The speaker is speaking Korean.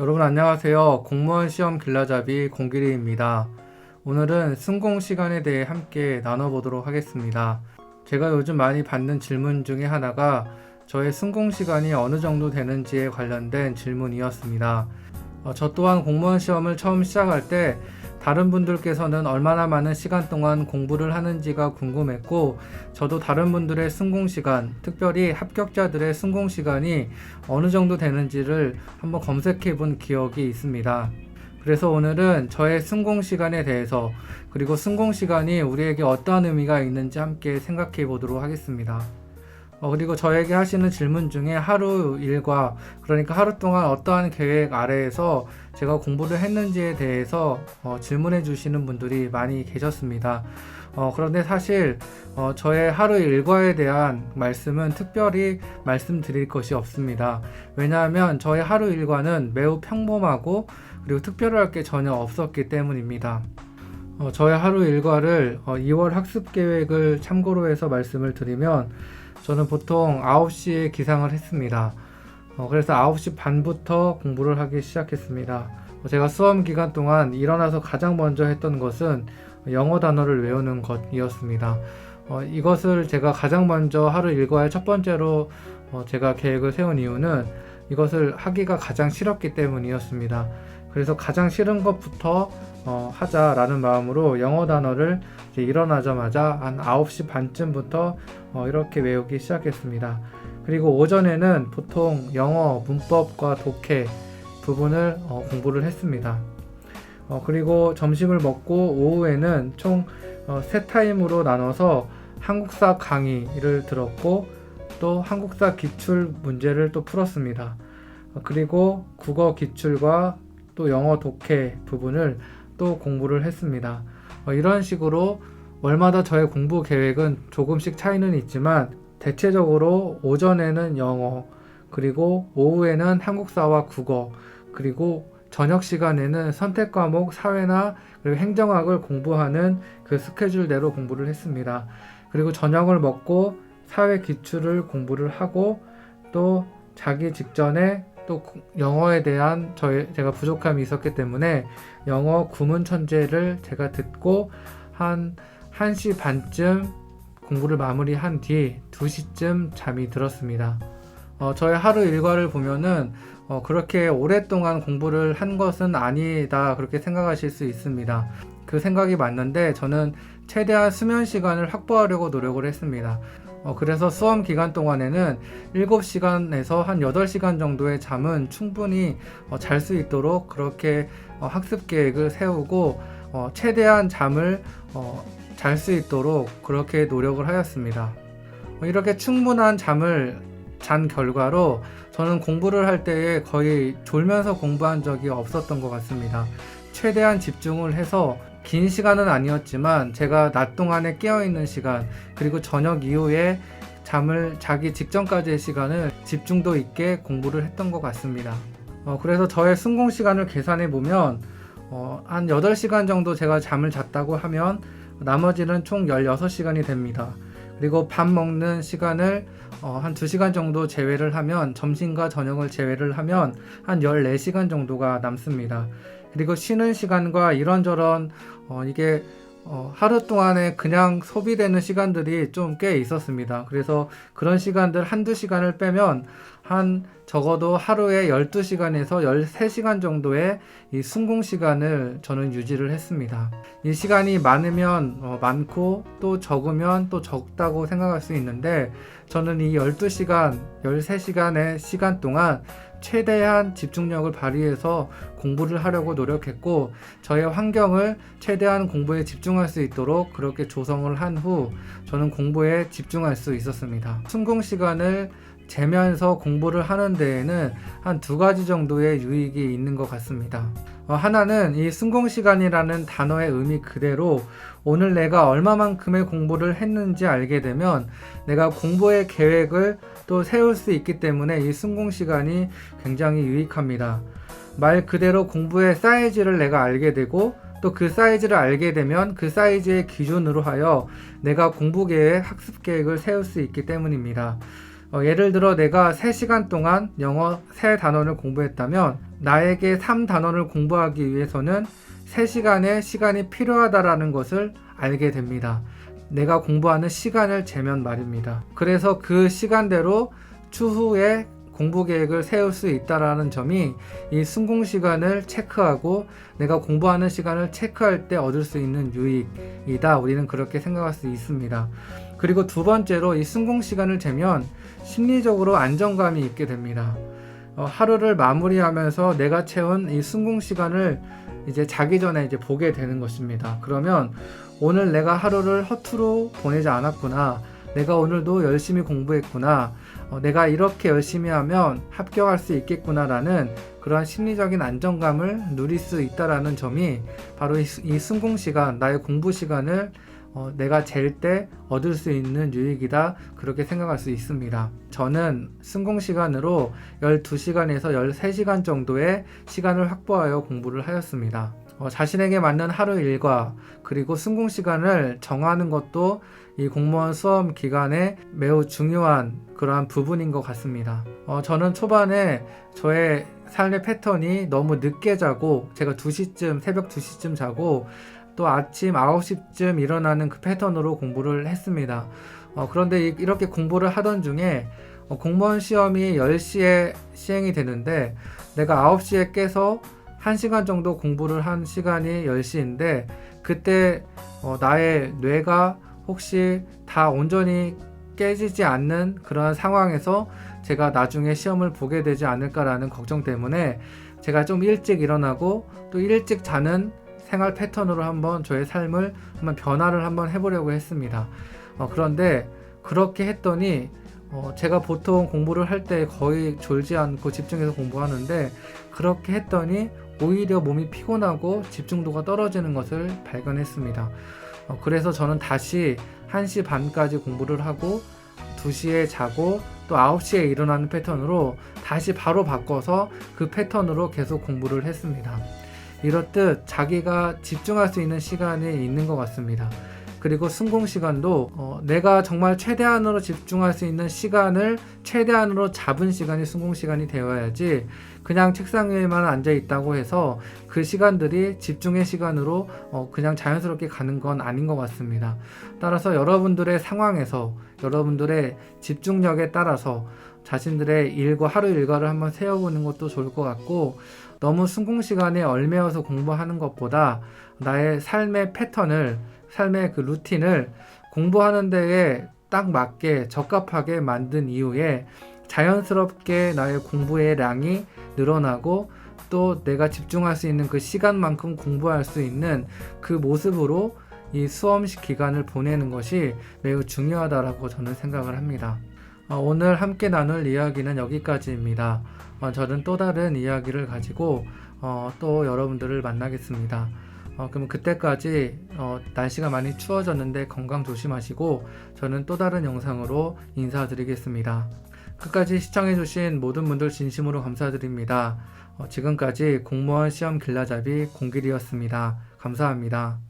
여러분 안녕하세요. 공무원 시험 길라잡이 공길이입니다. 오늘은 순공 시간에 대해 함께 나눠보도록 하겠습니다. 제가 요즘 많이 받는 질문 중에 하나가 저의 순공 시간이 어느 정도 되는지에 관련된 질문이었습니다. 어, 저 또한 공무원 시험을 처음 시작할 때 다른 분들께서는 얼마나 많은 시간 동안 공부를 하는지가 궁금했고, 저도 다른 분들의 순공 시간, 특별히 합격자들의 순공 시간이 어느 정도 되는지를 한번 검색해 본 기억이 있습니다. 그래서 오늘은 저의 순공 시간에 대해서, 그리고 순공 시간이 우리에게 어떠한 의미가 있는지 함께 생각해 보도록 하겠습니다. 어, 그리고 저에게 하시는 질문 중에 하루 일과, 그러니까 하루 동안 어떠한 계획 아래에서 제가 공부를 했는지에 대해서 어, 질문해 주시는 분들이 많이 계셨습니다. 어, 그런데 사실 어, 저의 하루 일과에 대한 말씀은 특별히 말씀드릴 것이 없습니다. 왜냐하면 저의 하루 일과는 매우 평범하고 그리고 특별할 게 전혀 없었기 때문입니다. 어, 저의 하루 일과를 어, 2월 학습 계획을 참고로 해서 말씀을 드리면 저는 보통 9시에 기상을 했습니다. 어, 그래서 9시 반부터 공부를 하기 시작했습니다. 어, 제가 수험 기간 동안 일어나서 가장 먼저 했던 것은 영어 단어를 외우는 것이었습니다. 어, 이것을 제가 가장 먼저 하루 일과의 첫 번째로 어, 제가 계획을 세운 이유는 이것을 하기가 가장 싫었기 때문이었습니다. 그래서 가장 싫은 것부터 어, 하자라는 마음으로 영어 단어를 일어나자마자 한 9시 반쯤부터 어, 이렇게 외우기 시작했습니다. 그리고 오전에는 보통 영어 문법과 독해 부분을 어, 공부를 했습니다. 어, 그리고 점심을 먹고 오후에는 총 어, 세 타임으로 나눠서 한국사 강의를 들었고 또 한국사 기출 문제를 또 풀었습니다. 어, 그리고 국어 기출과 또 영어 독해 부분을 또 공부를 했습니다. 어, 이런 식으로 월마다 저의 공부 계획은 조금씩 차이는 있지만 대체적으로 오전에는 영어, 그리고 오후에는 한국사와 국어, 그리고 저녁 시간에는 선택 과목 사회나 그리고 행정학을 공부하는 그 스케줄대로 공부를 했습니다. 그리고 저녁을 먹고 사회 기출을 공부를 하고 또 자기 직전에 또 영어에 대한 저의 제가 부족함이 있었기 때문에 영어 구문 천재를 제가 듣고 한 1시 반쯤 공부를 마무리한 뒤 2시쯤 잠이 들었습니다. 어, 저의 하루 일과를 보면은 어, 그렇게 오랫동안 공부를 한 것은 아니다 그렇게 생각하실 수 있습니다. 그 생각이 맞는데 저는 최대한 수면 시간을 확보하려고 노력을 했습니다. 어, 그래서 수험 기간 동안에는 7시간에서 한 8시간 정도의 잠은 충분히 어, 잘 수 있도록 그렇게 어, 학습 계획을 세우고 어, 최대한 잠을 어, 잘 수 있도록 그렇게 노력을 하였습니다. 어, 이렇게 충분한 잠을 잔 결과로 저는 공부를 할 때에 거의 졸면서 공부한 적이 없었던 것 같습니다. 최대한 집중을 해서 긴 시간은 아니었지만 제가 낮 동안에 깨어 있는 시간 그리고 저녁 이후에 잠을 자기 직전까지의 시간을 집중도 있게 공부를 했던 것 같습니다. 어, 그래서 저의 순공 시간을 계산해 보면 어, 한 8시간 정도 제가 잠을 잤다고 하면 나머지는 총 16시간이 됩니다. 그리고 밥 먹는 시간을 어, 한 2시간 정도 제외를 하면 점심과 저녁을 제외를 하면 한 14시간 정도가 남습니다. 그리고 쉬는 시간과 이런저런 어, 이게 어, 하루 동안에 그냥 소비되는 시간들이 좀 꽤 있었습니다. 그래서 그런 시간들 한두 시간을 빼면 한 적어도 하루에 12시간에서 13시간 정도의 이 순공 시간을 저는 유지를 했습니다. 이 시간이 많으면 어, 많고 또 적으면 또 적다고 생각할 수 있는데 저는 이 12시간, 13시간의 시간 동안 최대한 집중력을 발휘해서 공부를 하려고 노력했고 저의 환경을 최대한 공부에 집중할 수 있도록 그렇게 조성을 한 후 저는 공부에 집중할 수 있었습니다. 순공 시간을 재면서 공부를 하는 데에는 한 두 가지 정도의 유익이 있는 것 같습니다. 어, 하나는 이 순공 시간이라는 단어의 의미 그대로 오늘 내가 얼마만큼의 공부를 했는지 알게 되면 내가 공부의 계획을 또 세울 수 있기 때문에 이 순공 시간이 굉장히 유익합니다. 말 그대로 공부의 사이즈를 내가 알게 되고 또 그 사이즈를 알게 되면 그 사이즈의 기준으로 하여 내가 공부 계획, 학습 계획을 세울 수 있기 때문입니다. 어, 예를 들어 내가 3시간 동안 영어 3단원을 공부했다면 나에게 3단원을 공부하기 위해서는 3시간의 시간이 필요하다라는 것을 알게 됩니다. 내가 공부하는 시간을 재면 말입니다. 그래서 그 시간대로 추후에 공부 계획을 세울 수 있다라는 점이 이 순공 시간을 체크하고 내가 공부하는 시간을 체크할 때 얻을 수 있는 유익이다. 우리는 그렇게 생각할 수 있습니다. 그리고 두 번째로 이 순공 시간을 재면 심리적으로 안정감이 있게 됩니다. 어, 하루를 마무리하면서 내가 채운 이 순공 시간을 이제 자기 전에 이제 보게 되는 것입니다. 그러면 오늘 내가 하루를 허투루 보내지 않았구나. 내가 오늘도 열심히 공부했구나. 어, 내가 이렇게 열심히 하면 합격할 수 있겠구나라는 그러한 심리적인 안정감을 누릴 수 있다라는 점이 바로 이, 수- 이 순공 시간, 나의 공부 시간을 어, 내가 잴 때 얻을 수 있는 유익이다 그렇게 생각할 수 있습니다. 저는 순공 시간으로 12시간에서 13시간 정도의 시간을 확보하여 공부를 하였습니다. 어, 자신에게 맞는 하루 일과 그리고 순공 시간을 정하는 것도 이 공무원 수험 기간에 매우 중요한 그러한 부분인 것 같습니다. 어, 저는 초반에 저의 삶의 패턴이 너무 늦게 자고 제가 2시쯤 새벽 2시쯤 자고 또 아침 9시쯤 일어나는 그 패턴으로 공부를 했습니다. 어, 그런데 이- 이렇게 공부를 하던 중에 어, 공무원 시험이 10시에 시행이 되는데 내가 9시에 깨서 1시간 정도 공부를 한 시간이 10시인데 그때 어, 나의 뇌가 혹시 다 온전히 깨지지 않는 그런 상황에서 제가 나중에 시험을 보게 되지 않을까라는 걱정 때문에 제가 좀 일찍 일어나고 또 일찍 자는 생활 패턴으로 한번 저의 삶을 한번 변화를 한번 해보려고 했습니다. 어, 그런데 그렇게 했더니 어, 제가 보통 공부를 할 때 거의 졸지 않고 집중해서 공부하는데 그렇게 했더니 오히려 몸이 피곤하고 집중도가 떨어지는 것을 발견했습니다. 어, 그래서 저는 다시 1시 반까지 공부를 하고 2시에 자고 또 9시에 일어나는 패턴으로 다시 바로 바꿔서 그 패턴으로 계속 공부를 했습니다. 이렇듯 자기가 집중할 수 있는 시간이 있는 것 같습니다. 그리고 순공 시간도 어, 내가 정말 최대한으로 집중할 수 있는 시간을 최대한으로 잡은 시간이 순공 시간이 되어야지 그냥 책상 위에만 앉아 있다고 해서 그 시간들이 집중의 시간으로 어, 그냥 자연스럽게 가는 건 아닌 것 같습니다. 따라서 여러분들의 상황에서 여러분들의 집중력에 따라서 자신들의 일과 하루 일과를 한번 세워보는 것도 좋을 것 같고 너무 순공 시간에 얽매여서 공부하는 것보다 나의 삶의 패턴을 삶의 그 루틴을 공부하는 데에 딱 맞게 적합하게 만든 이후에 자연스럽게 나의 공부의 량이 늘어나고 또 내가 집중할 수 있는 그 시간만큼 공부할 수 있는 그 모습으로 이 수험 기간을 보내는 것이 매우 중요하다라고 저는 생각을 합니다. 어, 오늘 함께 나눌 이야기는 여기까지입니다. 어, 저는 또 다른 이야기를 가지고 어, 또 여러분들을 만나겠습니다. 어, 그럼 그때까지 어, 날씨가 많이 추워졌는데 건강 조심하시고 저는 또 다른 영상으로 인사드리겠습니다. 끝까지 시청해주신 모든 분들 진심으로 감사드립니다. 어, 지금까지 공무원 시험 길라잡이 공길이었습니다. 감사합니다.